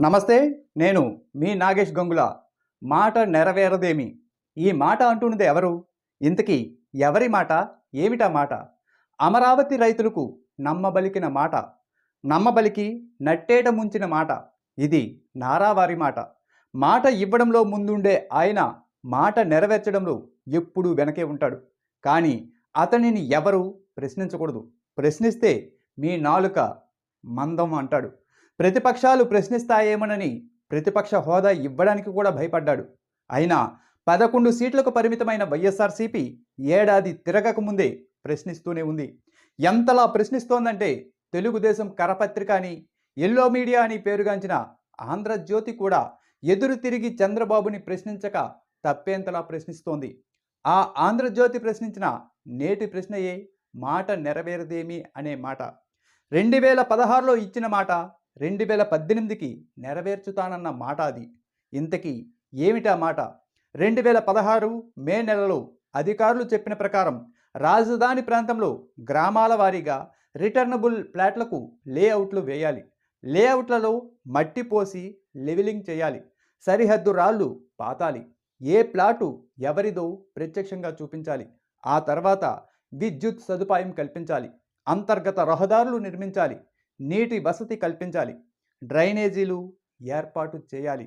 నమస్తే నేను మీ నాగేష్ గంగుల. మాట నెరవేరదేమి. ఈ మాట అంటున్నది ఎవరు? ఇంతకీ ఎవరి మాట? ఏమిటా మాట? అమరావతి రైతులకు నమ్మబలికిన మాట. నమ్మబలికి నట్టేట ముంచిన మాట. ఇది నారావారి మాట. మాట ఇవ్వడంలో ముందుండే ఆయన మాట నెరవేర్చడంలో ఎప్పుడూ వెనకే ఉంటాడు. కానీ అతనిని ఎవరు ప్రశ్నించకూడదు. ప్రశ్నిస్తే మీ నాలుక మందం అంటాడు. ప్రతిపక్షాలు ప్రశ్నిస్తాయేమోనని ప్రతిపక్ష హోదా ఇవ్వడానికి కూడా భయపడ్డాడు. అయినా పదకొండు సీట్లకు పరిమితమైన వైఎస్ఆర్సీపీ ఏడాది తిరగక ముందే ప్రశ్నిస్తూనే ఉంది. ఎంతలా ప్రశ్నిస్తోందంటే తెలుగుదేశం కరపత్రిక అని ఎల్లో మీడియా అని పేరుగాంచిన ఆంధ్రజ్యోతి కూడా ఎదురు తిరిగి చంద్రబాబుని ప్రశ్నించక తప్పేంతలా ప్రశ్నిస్తోంది. ఆ ఆంధ్రజ్యోతి ప్రశ్నించిన నేటి ప్రశ్నయే మాట నెరవేరదేమి అనే మాట. రెండు వేల పదహారులో ఇచ్చిన మాట రెండు వేల పద్దెనిమిదికి నెరవేర్చుతానన్న మాట అది. ఇంతకీ ఏమిటా మాట? రెండు వేల పదహారు మే నెలలో అధికారులు చెప్పిన ప్రకారం రాజధాని ప్రాంతంలో గ్రామాల వారీగా రిటర్నబుల్ ప్లాట్లకు లేఅవుట్లు వేయాలి. లేఅవుట్లలో మట్టి పోసి లెవెలింగ్ చేయాలి. సరిహద్దు రాళ్ళు పాతాలి. ఏ ప్లాటు ఎవరిదో ప్రత్యక్షంగా చూపించాలి. ఆ తర్వాత విద్యుత్ సదుపాయం కల్పించాలి. అంతర్గత రహదారులు నిర్మించాలి. నీటి వసతి కల్పించాలి. డ్రైనేజీలు ఏర్పాటు చేయాలి.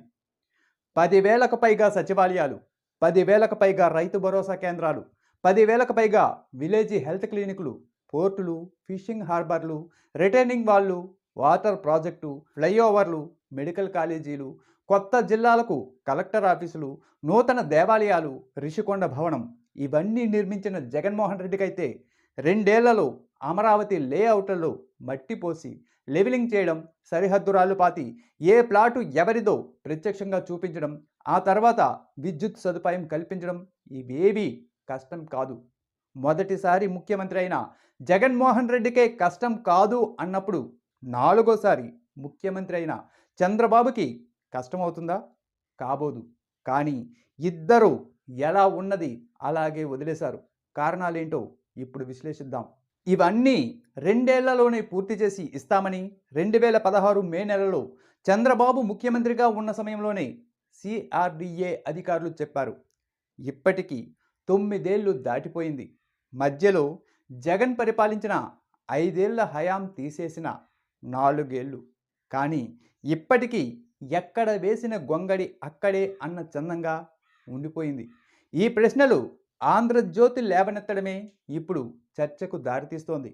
పదివేలకు పైగా సచివాలయాలు పదివేలకు పైగా రైతు భరోసా కేంద్రాలు పదివేలకు పైగా విలేజీ హెల్త్ క్లినిక్లు పోర్టులు ఫిషింగ్ హార్బర్లు రిటర్నింగ్ వాళ్ళు వాటర్ ప్రాజెక్టు ఫ్లైఓవర్లు మెడికల్ కాలేజీలు కొత్త జిల్లాలకు కలెక్టర్ ఆఫీసులు నూతన దేవాలయాలు రిషికొండ భవనం. ఇవన్నీ నిర్మించిన జగన్మోహన్ రెడ్డికైతే రెండేళ్ళలో అమరావతి లేఅవుట్లలో మట్టి పోసి లెవెలింగ్ చేయడం సరిహద్దు రాళ్ళు పాతి. ఏ ప్లాటు ఎవరిదో ప్రత్యక్షంగా చూపించడం ఆ తర్వాత విద్యుత్ సదుపాయం కల్పించడం ఇవేవి కష్టం కాదు. మొదటిసారి ముఖ్యమంత్రి అయిన జగన్మోహన్ రెడ్డికే కష్టం కాదు అన్నప్పుడు నాలుగోసారి ముఖ్యమంత్రి అయిన చంద్రబాబుకి కష్టమవుతుందా? కాబోదు. కానీ ఇద్దరు ఎలా ఉన్నది అలాగే వదిలేశారు. కారణాలేంటో ఇప్పుడు విశ్లేషిద్దాం. ఇవన్నీ రెండేళ్ళలోనే పూర్తి చేసి ఇస్తామని రెండు వేల పదహారు మే నెలలో చంద్రబాబు ముఖ్యమంత్రిగా ఉన్న సమయంలోనే సిఆర్డిఏ అధికారులు చెప్పారు. ఇప్పటికీ తొమ్మిదేళ్ళు దాటిపోయింది. మధ్యలో జగన్ పరిపాలించిన ఐదేళ్ళ హయాం తీసేసిన నాలుగేళ్ళు కానీ ఇప్పటికీ ఎక్కడ వేసిన గొంగడి అక్కడే అన్న చందంగా ఉండిపోయింది. ఈ ప్రశ్నలు ఆంధ్రజ్యోతి లేవనెత్తడమే ఇప్పుడు చర్చకు దారితీస్తోంది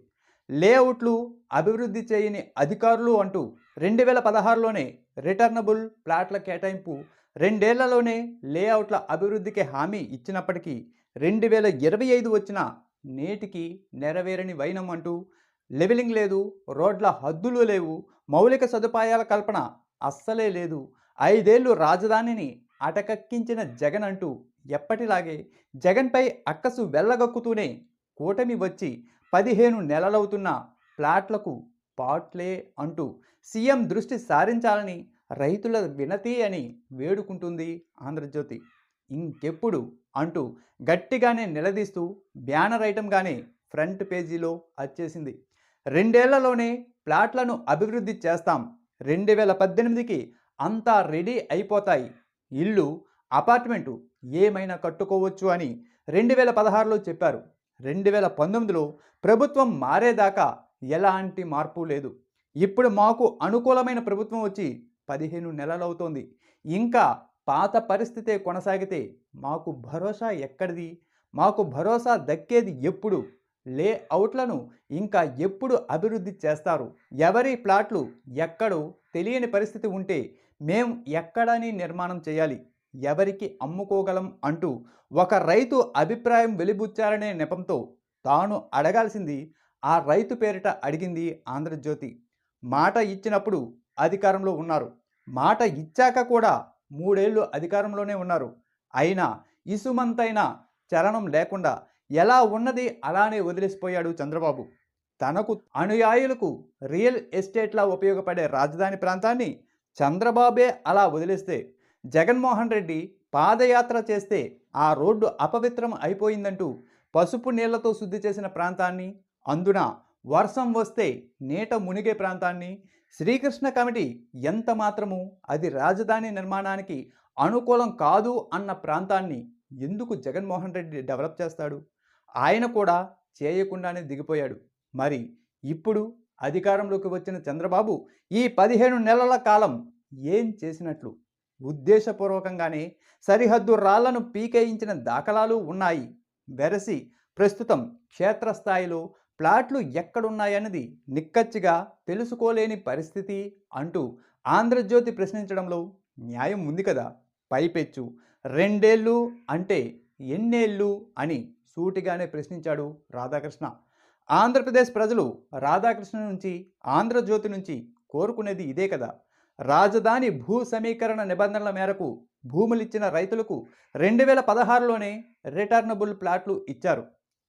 లేఅవుట్లు అభివృద్ధి చేయని అధికారులు అంటూ రెండు వేల పదహారులోనే రిటర్నబుల్ ప్లాట్ల కేటాయింపు రెండేళ్ళలోనే లేఅవుట్ల అభివృద్ధికి హామీ ఇచ్చినప్పటికీ రెండు వేల ఇరవై ఐదు వచ్చిన నేటికి నెరవేరని వైనం అంటూ లెవెలింగ్ లేదు రోడ్ల హద్దులు లేవు మౌలిక సదుపాయాల కల్పన అస్సలే లేదు. ఐదేళ్ళు రాజధానిని అటకెక్కించిన జగన్ అంటూ ఎప్పటిలాగే జగన్పై అక్కసు వెళ్ళగక్కుతూనే కూటమి వచ్చి పదిహేను నెలలవుతున్న ప్లాట్లకు పాట్లే అంటూ సీఎం దృష్టి సారించాలని రైతుల వినతి అని వేడుకుంటుంది ఆంధ్రజ్యోతి. ఇంకెప్పుడు అంటూ గట్టిగానే నిలదీస్తూ బ్యానర్ ఐటంగానే ఫ్రంట్ పేజీలో వచ్చేసింది రెండేళ్ళలోనే ప్లాట్లను అభివృద్ధి చేస్తాం. రెండు వేల పద్దెనిమిదికి అంతా రెడీ అయిపోతాయి. ఇల్లు అపార్ట్మెంటు ఏమైనా కట్టుకోవచ్చు అని రెండు వేల పదహారులో చెప్పారు. రెండు వేల పంతొమ్మిదిలో ప్రభుత్వం మారేదాకా ఎలాంటి మార్పు లేదు. ఇప్పుడు మాకు అనుకూలమైన ప్రభుత్వం వచ్చి పదిహేను నెలలవుతోంది ఇంకా పాత పరిస్థితే కొనసాగితే మాకు భరోసా ఎక్కడిది? మాకు భరోసా దక్కేది ఎప్పుడు? లేఅవుట్లను ఇంకా ఎప్పుడు అభివృద్ధి చేస్తారు? ఎవరి ప్లాట్లు ఎక్కడో తెలియని పరిస్థితి ఉంటే మేము ఎక్కడని నిర్మాణం చేయాలి. ఎవరికి అమ్ముకోగలం అంటూ ఒక రైతు అభిప్రాయం వెలిబుచ్చారనే నెపంతో తాను అడగాల్సింది ఆ రైతు పేరిట అడిగింది ఆంధ్రజ్యోతి. మాట ఇచ్చినప్పుడు అధికారంలో ఉన్నారు. మాట ఇచ్చాక కూడా మూడేళ్ళు అధికారంలోనే ఉన్నారు. అయినా ఇసుమంతైన చలనం లేకుండా ఎలా ఉన్నది అలానే వదిలేసిపోయాడు చంద్రబాబు. తనకు అనుయాయులకు రియల్ ఎస్టేట్లా ఉపయోగపడే రాజధాని ప్రాంతాన్ని చంద్రబాబే అలా వదిలేస్తే జగన్మోహన్ రెడ్డి పాదయాత్ర చేస్తే ఆ రోడ్డు అపవిత్రం అయిపోయిందంటూ పసుపు నీళ్ళతో శుద్ధి చేసిన ప్రాంతాన్ని అందున వర్షం వస్తే నీట మునిగే ప్రాంతాన్ని శ్రీకృష్ణ కమిటీ ఎంత మాత్రము అది రాజధాని నిర్మాణానికి అనుకూలం కాదు అన్న ప్రాంతాన్ని ఎందుకు జగన్మోహన్ రెడ్డి డెవలప్ చేస్తాడు? ఆయన కూడా చేయకుండానే దిగిపోయాడు. మరి ఇప్పుడు అధికారంలోకి వచ్చిన చంద్రబాబు ఈ పదిహేను నెలల కాలం ఏం చేసినట్లు? ఉద్దేశపూర్వకంగానే సరిహద్దు రాళ్ళను పీకేయించిన దాఖలాలు ఉన్నాయి. వెరసి ప్రస్తుతం క్షేత్రస్థాయిలో ప్లాట్లు ఎక్కడున్నాయన్నది నిక్కచ్చిగా తెలుసుకోలేని పరిస్థితి అంటూ ఆంధ్రజ్యోతి ప్రశ్నించడంలో న్యాయం ఉంది కదా. పైపెచ్చు. రెండేళ్ళు అంటే ఎన్నేళ్ళు అని సూటిగానే ప్రశ్నించాడు రాధాకృష్ణ. ఆంధ్రప్రదేశ్ ప్రజలు రాధాకృష్ణ నుంచి ఆంధ్రజ్యోతి నుంచి కోరుకునేది ఇదే కదా. రాజధాని భూ సమీకరణ నిబంధనల మేరకు భూములిచ్చిన రైతులకు రెండు వేల పదహారులోనే రిటర్నబుల్ ప్లాట్లు ఇచ్చారు.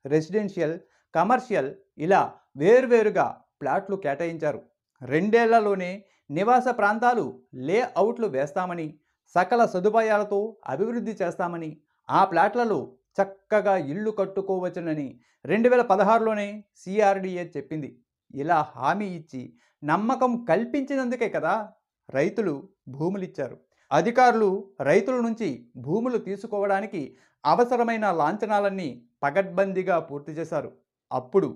రెసిడెన్షియల్ కమర్షియల్ ఇలా వేర్వేరుగా ప్లాట్లు కేటాయించారు. రెండేళ్ళలోనే నివాస ప్రాంతాలు లేఅవుట్లు వేస్తామని సకల సదుపాయాలతో అభివృద్ధి చేస్తామని ఆ ప్లాట్లలో చక్కగా ఇల్లు కట్టుకోవచ్చునని రెండు వేల పదహారులోనే సిఆర్డిఏ చెప్పింది. ఇలా హామీ ఇచ్చి నమ్మకం కల్పించినందుకే కదా రైతులు భూములిచ్చారు. అధికారులు రైతుల నుంచి భూములు తీసుకోవడానికి అవసరమైన లాంఛనాలన్నీ పగడ్బందీగా పూర్తి చేశారు. అప్పుడు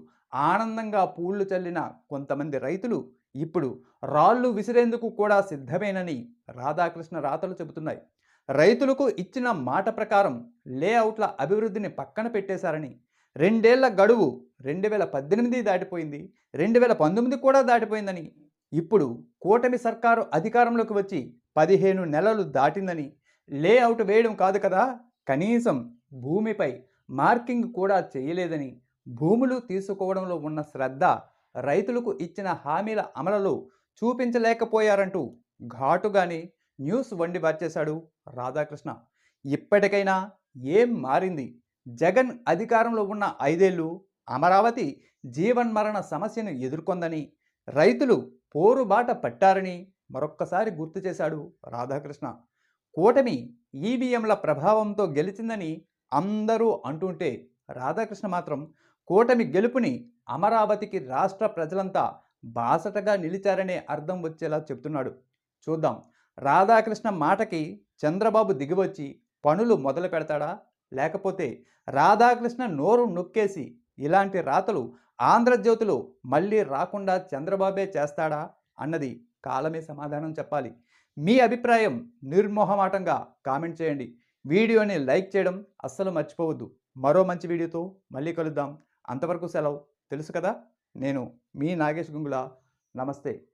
ఆనందంగా పూళ్ళు చల్లిన కొంతమంది రైతులు ఇప్పుడు రాళ్ళు విసిరేందుకు కూడా సిద్ధమేనని రాధాకృష్ణ రాతలు చెబుతున్నాయి. రైతులకు ఇచ్చిన మాట ప్రకారం లేఅవుట్ల అభివృద్ధిని పక్కన పెట్టేశారని రెండేళ్ళ గడువు రెండు వేల పద్దెనిమిది దాటిపోయింది రెండు వేల పంతొమ్మిది కూడా దాటిపోయిందని ఇప్పుడు కూటమి సర్కారు అధికారంలోకి వచ్చి పదిహేను నెలలు దాటిందని లేఅవుట్ వేయడం కాదు కదా. కనీసం భూమిపై మార్కింగ్ కూడా చేయలేదని భూములు తీసుకోవడంలో ఉన్న శ్రద్ధ రైతులకు ఇచ్చిన హామీల అమలులో చూపించలేకపోయారంటూ ఘాటుగానే న్యూస్ వండి వచ్చేశాడు రాధాకృష్ణ. ఇప్పటికైనా ఏం మారింది? జగన్ అధికారంలో ఉన్న ఐదేళ్ళు అమరావతి జీవన్మరణ సమస్యను ఎదుర్కొందని రైతులు పోరుబాట పట్టారని మరొక్కసారి గుర్తు చేశాడు రాధాకృష్ణ. కూటమి ఈవీఎంల ప్రభావంతో గెలిచిందని అందరూ అంటుంటే రాధాకృష్ణ మాత్రం కూటమి గెలుపుని అమరావతికి రాష్ట్ర ప్రజలంతా బాసటగా నిలిచారనే అర్థం వచ్చేలా చెప్తున్నాడు. చూద్దాం రాధాకృష్ణ మాటకి చంద్రబాబు దిగివచ్చి పనులు మొదలు పెడతాడా లేకపోతే రాధాకృష్ణ నోరు నొక్కేసి ఇలాంటి రాతలు ఆంధ్రజ్యోతిలో మళ్ళీ రాకుండా చంద్రబాబే చేస్తాడా అన్నది కాలమే సమాధానం చెప్పాలి. మీ అభిప్రాయం నిర్మోహమాటంగా కామెంట్ చేయండి. వీడియోని లైక్ చేయడం అస్సలు మర్చిపోవద్దు. మరో మంచి వీడియోతో మళ్ళీ కలుద్దాం. అంతవరకు సెలవు. తెలుసు కదా? నేను మీ నాగేష్ గుంగుల. నమస్తే.